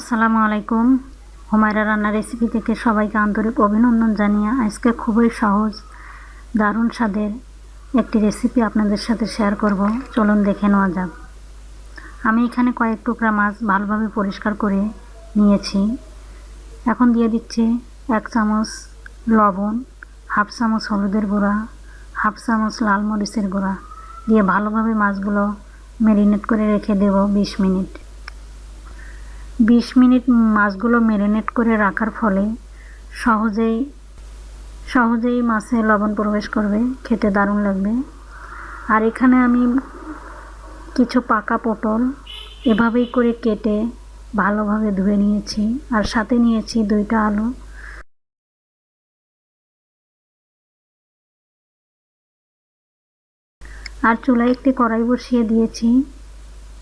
আসসালামু আলাইকুম। হুমায়রা রান্না রেসিপি থেকে সবাইকে আন্তরিক অভিনন্দন জানিয়ে আজকে খুবই সহজ, দারুণ স্বাদের একটি রেসিপি আপনাদের সাথে শেয়ার করব। চলুন দেখে নেওয়া যাক। আমি এখানে কয়েক টুকরা মাছ ভালোভাবে পরিষ্কার করে নিয়েছি। এখন দিয়ে দিচ্ছি এক চামচ লবণ, হাফ চামচ হলুদের গুঁড়া, হাফ চামচ লাল মরিচের গুঁড়া। দিয়ে ভালোভাবে মাছগুলো ম্যারিনেট করে রেখে দেব বিশ মিনিট। বিশ মিনিট মাছগুলো ম্যারিনেট করে রাখার ফলে সহজেই সহজেই মাছে লবণ প্রবেশ করবে, খেতে দারুণ লাগবে। আর এখানে আমি কিছু পাকা পটল এভাবেই করে কেটে ভালোভাবে ধুয়ে নিয়েছি আর সাথে নিয়েছি দুইটা আলু। আর চুলায় একটি কড়াই বসিয়ে দিয়েছি।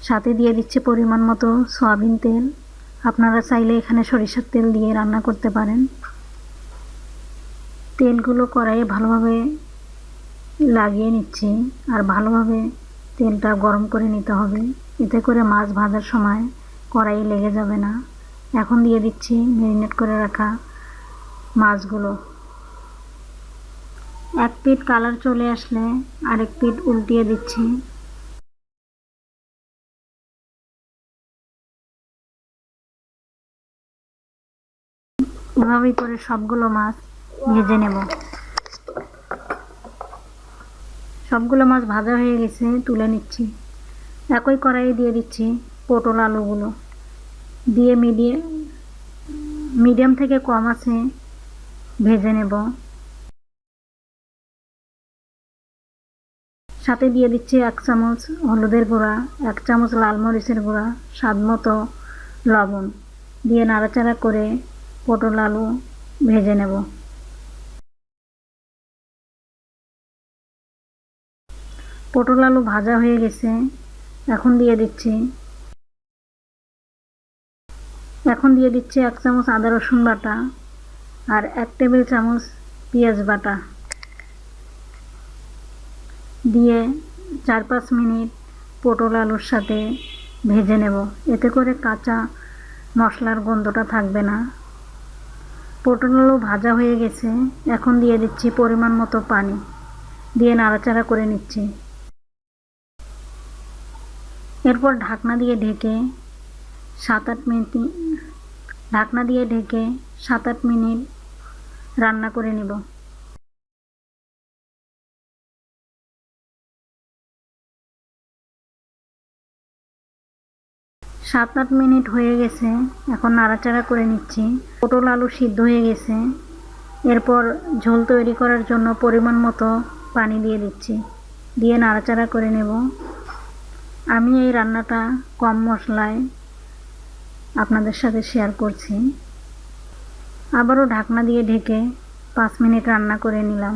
সাথে দিয়ে দিচ্ছে পরিমাণ মতো সয়াবিন তেল। আপনারা চাইলে এখানে সরিষার তেল দিয়ে রান্না করতে পারেন। তেলগুলো কড়াইয়ে ভালোভাবে লাগিয়ে নিচ্ছি আর ভালোভাবে তেলটা গরম করে নিতে হবে। এতে করে মাছ ভাজার সময় কড়াই লেগে যাবে না। এখন দিয়ে দিচ্ছি ম্যারিনেট করে রাখা মাছগুলো। এক পিঠ কালার চলে আসলে আরেক পিঠ উল্টিয়ে দিচ্ছি। এভাবেই করে সবগুলো মাছ ভেজে নেব। সবগুলো মাছ ভাজা হয়ে গেছে, তুলে নিচ্ছি। একই কড়াইয়ে দিয়ে দিচ্ছি পটল আলুগুলো। দিয়ে মিডিয়াম মিডিয়াম থেকে কম আছে, ভেজে নেব। সাথে দিয়ে দিচ্ছি এক চামচ হলুদের গুঁড়া, এক চামচ লাল মরিচের গুঁড়া, স্বাদ মতো লবণ। দিয়ে নাড়াচাড়া করে পটল, আলু ভেজে নেব। পটল, আলু ভাজা হয়ে গেছে। এখন দিয়ে দিচ্ছি। এখন দিয়ে দিচ্ছি এক চামচ আদা, রসুন বাটা আর এক টেবিল চামচ পেঁয়াজ বাটা। দিয়ে চার পাঁচ মিনিট পটল, আলুর সাথে ভেজে নেব। এতে করে কাঁচা মশলার গন্ধটা থাকবে না। পটল আলু ভাজা হয়ে গেছে। এখন দিয়ে দিচ্ছি পরিমাণ মতো পানি। দিয়ে নাড়াচাড়া করে নিচ্ছি। এরপর ঢাকনা দিয়ে ঢেকে সাত আট মিনিট ঢাকনা দিয়ে ঢেকে সাত আট মিনিট রান্না করে নেব। সাত আট মিনিট হয়ে গেছে, এখন নাড়াচাড়া করে নিচ্ছি। পটল আলু সিদ্ধ হয়ে গেছে। এরপর ঝোল তৈরি করার জন্য পরিমাণ মতো পানি দিয়ে দিচ্ছি। দিয়ে নাড়াচাড়া করে নেব। আমি এই রান্নাটা কম মশলায় আপনাদের সাথে শেয়ার করছি। আবারও ঢাকনা দিয়ে ঢেকে পাঁচ মিনিট রান্না করে নিলাম।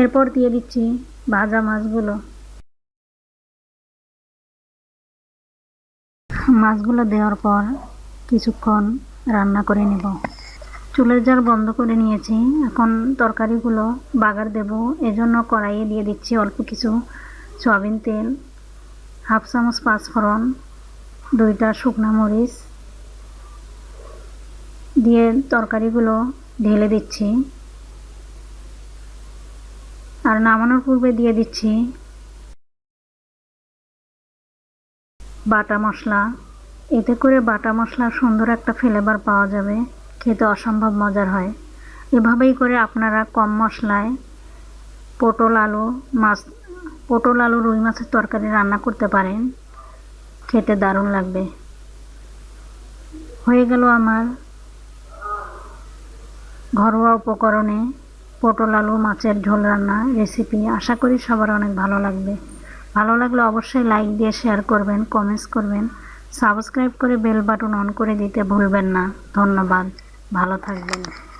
এরপর দিয়ে দিচ্ছি ভাজা মাছগুলো। মাছগুলো দেওয়ার পর কিছুক্ষণ রান্না করে নেব। চুলের জাল বন্ধ করে নিয়েছি। এখন তরকারিগুলো বাগার দেব। এজন্য কড়াইয়ে দিয়ে দিচ্ছি অল্প কিছু সয়াবিন তেল, হাফ চামচ পাঁচফোড়ন, দুইটা শুকনো মরিচ। দিয়ে তরকারিগুলো ঢেলে দিচ্ছি। আর নামানোর পূর্বে দিয়ে দিচ্ছি বাটা মশলা। এতে করে বাটা মশলা সুন্দর একটা ফ্লেভার পাওয়া যাবে। খেতে অসম্ভব মজার হয়। এভাবেই করে আপনারা কম মশলায় পটল আলু, মাছ, পটল আলু রুই মাছের তরকারি রান্না করতে পারেন। খেতে দারুণ লাগবে। হয়ে গেল আমার ঘরোয়া উপকরণে পটল, আলু, মাছের ঝোল রান্না রেসিপি আশা করি সবার অনেক ভালো লাগবে। ভালো লাগলে অবশ্যই লাইক দিয়ে শেয়ার করবেন কমেন্টস করবেন সাবস্ক্রাইব করে বেল বাটন অন করে দিতে ভুলবেন না। ধন্যবাদ। ভালো থাকবেন।